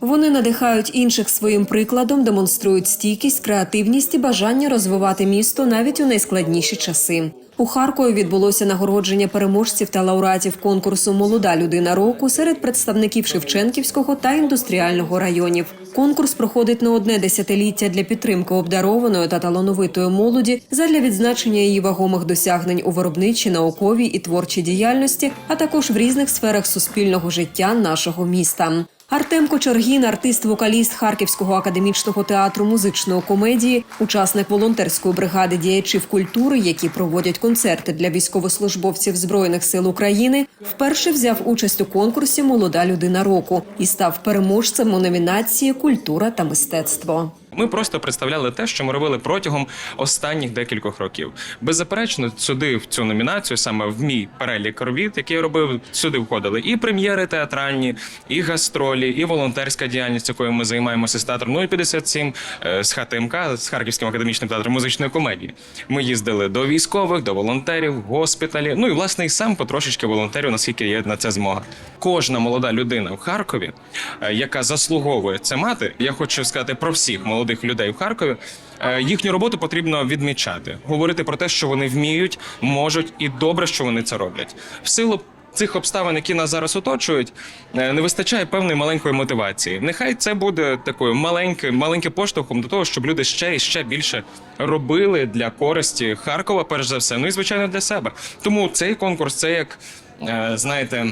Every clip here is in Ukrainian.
Вони надихають інших своїм прикладом, демонструють стійкість, креативність і бажання розвивати місто навіть у найскладніші часи. У Харкові відбулося нагородження переможців та лауреатів конкурсу Молода людина року серед представників Шевченківського та індустріального районів. Конкурс проходить не одне десятиліття для підтримки обдарованої та талановитої молоді задля відзначення її вагомих досягнень у виробничій, науковій і творчій діяльності, а також в різних сферах суспільного життя нашого міста. Артем Кочергін, артист-вокаліст Харківського академічного театру музичної комедії, учасник волонтерської бригади діячів культури, які проводять концерти для військовослужбовців збройних сил України, вперше взяв участь у конкурсі Молода людина року і став переможцем у номінації Культура та мистецтво. Ми просто представляли те, що ми робили протягом останніх декількох років. Беззаперечно, сюди в цю номінацію, саме в мій перелік робіт, який я робив, сюди входили і прем'єри театральні, і гастролі, і волонтерська діяльність, якою ми займаємося з театром. Ну і 57 е, з ХТМК, з Харківським академічним театром музичної комедії. Ми їздили до військових, до волонтерів, госпіталі. Ну і власне і сам потрошечки волонтерю, наскільки є на це змога. Кожна молода людина в Харкові, е, яка заслуговує це мати, я хочу сказати про всіх молодих людей в Харкові. е, Їхню роботу потрібно відмічати, говорити про те, що вони вміють, можуть, і добре, що вони це роблять. В силу цих обставин, які нас зараз оточують, е, не вистачає певної маленької мотивації. Нехай це буде такою маленьким, маленьким поштовхом до того, щоб люди ще і ще більше робили для користі Харкова, перш за все, ну і звичайно для себе. Тому цей конкурс це як е, знаєте.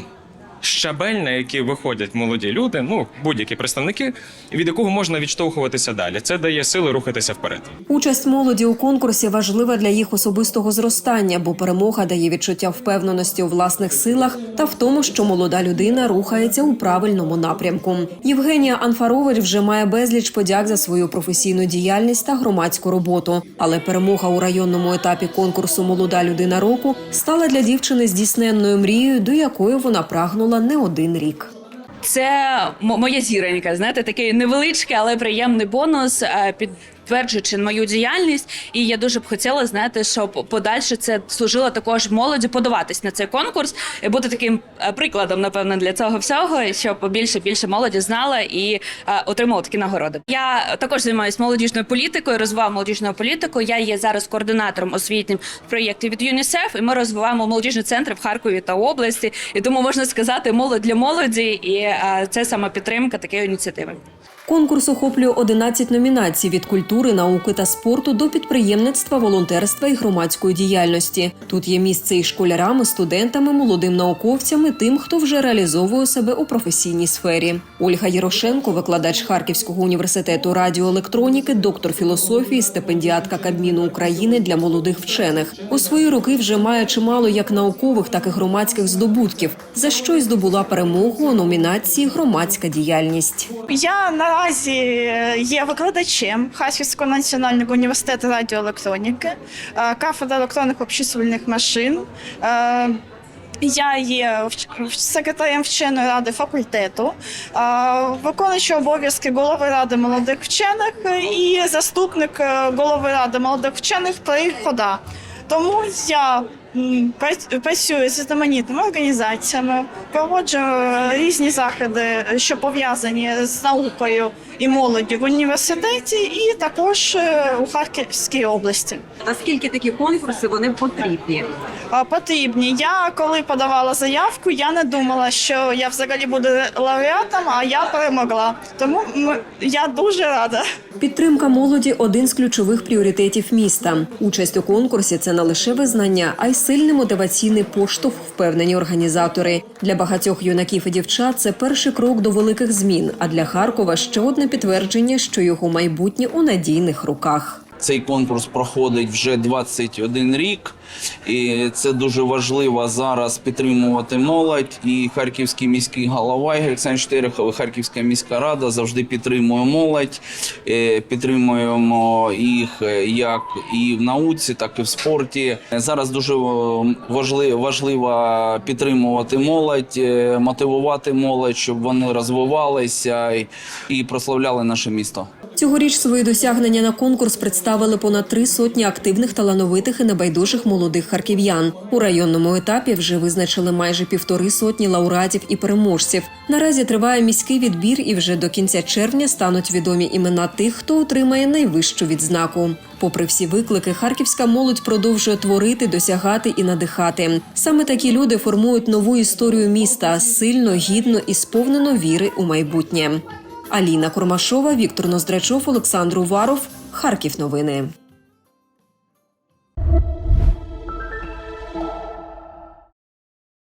Щабель, на який виходять молоді люди, ну будь-які представники, від якого можна відштовхуватися далі. Це дає сили рухатися вперед. Участь молоді у конкурсі важлива для їх особистого зростання, бо перемога дає відчуття впевненості у власних силах та в тому, що молода людина рухається у правильному напрямку. Євгенія Анфарович вже має безліч подяк за свою професійну діяльність та громадську роботу. Але перемога у районному етапі конкурсу Молода людина року стала для дівчини здійсненною мрією, до якої вона прагнула не один рік. Це мо- моя зіронька, знаєте, такий невеличкий, але приємний бонус, е, підтверджуючи мою діяльність. І я дуже б хотіла, знаєте, щоб подальше це служило також молоді подаватись на цей конкурс і бути таким е, прикладом, напевно, для цього всього, щоб більше більше молоді знала і е, отримала такі нагороди. Я також займаюся молодіжною політикою, розвиваю молодіжну політику. Я є зараз координатором освітнім проєктів від ЮНІСЕФ, і ми розвиваємо молодіжні центри в Харкові та області. І тому можна сказати, молодь для молоді, і е, це саме підтримка такої ініціативи. Конкурс охоплює 11 номінацій від культури, науки та спорту до підприємництва, волонтерства і громадської діяльності. Тут є місце і школярам, і студентами, молодим науковцям, і тим, хто вже реалізовує себе у професійній сфері. Ольга Єрошенко, викладач Харківського університету радіоелектроніки, доктор філософії, стипендіатка Кабміну України для молодих вчених. У свої роки вже має чимало як наукових, так і громадських здобутків, за що й здобула перемогу у номінації Громадська діяльність. Я наразі е, є викладачем Харківського національного університету радіоелектроніки, е, кафедра електронних обчислювальних машин. Е, Я є секретарем вченої ради факультету, виконуючи обов'язки голови ради молодих вчених і заступник голови ради молодих вчених при ХОДА. Тому я працюю з різноманітними організаціями, проводжу е, різні заходи, що пов'язані з наукою і молоддю в університеті, і також е, у Харківській області. Наскільки такі конкурси вони потрібні? Потрібні. Я коли подавала заявку, я не думала, що я взагалі буду лауреатом, а я перемогла. Тому я дуже рада. Підтримка молоді один з ключових пріоритетів міста. Участь у конкурсі це не лише визнання, а й сильний мотиваційний поштовх, впевнені організатори. Для багатьох юнаків і дівчат це перший крок до великих змін. А для Харкова ще одне підтвердження, що його майбутнє у надійних руках. Цей конкурс проходить вже 21 рік, і це дуже важливо зараз підтримувати молодь. І Харківський міський голова Ігор Олександрович Терехов, і Харківська міська рада завжди підтримує молодь. Е, Підтримуємо їх е, як і в науці, так і в спорті. Зараз дуже важливо, підтримувати молодь, е, мотивувати молодь, щоб вони розвивалися і прославляли наше місто. Цьогоріч свої досягнення на конкурс представили понад три сотні активних, талановитих і небайдужих молодих харків'ян. У районному етапі вже визначили майже півтори сотні лауреатів і переможців. Наразі триває міський відбір, і вже до кінця червня стануть відомі імена тих, хто отримає найвищу відзнаку. Попри всі виклики, харківська молодь продовжує творити, досягати і надихати. Саме такі люди формують нову історію міста сильно, гідно і сповнено віри у майбутнє. Аліна Кормашова, Віктор Ноздрачов, Олександр Уваров. Харків новини.